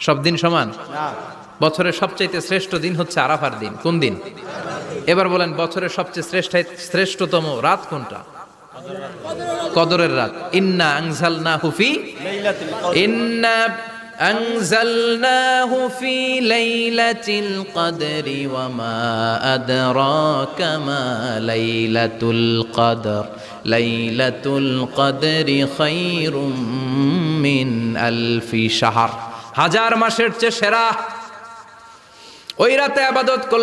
সব দিন সমান বছরের সবচাইতে শ্রেষ্ঠ দিন হচ্ছে আরাফার দিন কোন দিন এবার বলেন বছরের সবচেয়ে শ্রেষ্ঠ শ্রেষ্ঠতম রাত কোনটা কদরের রাত ইন্না আংজালনা হুফি ইন্না أنزلناه في ليلة القدر وما أدراك ما ليلة القدر ليلة القدر خير من ألف شهر হাজার মাসের চেয়ে সেরা। ওই রাতে আবাদত করলে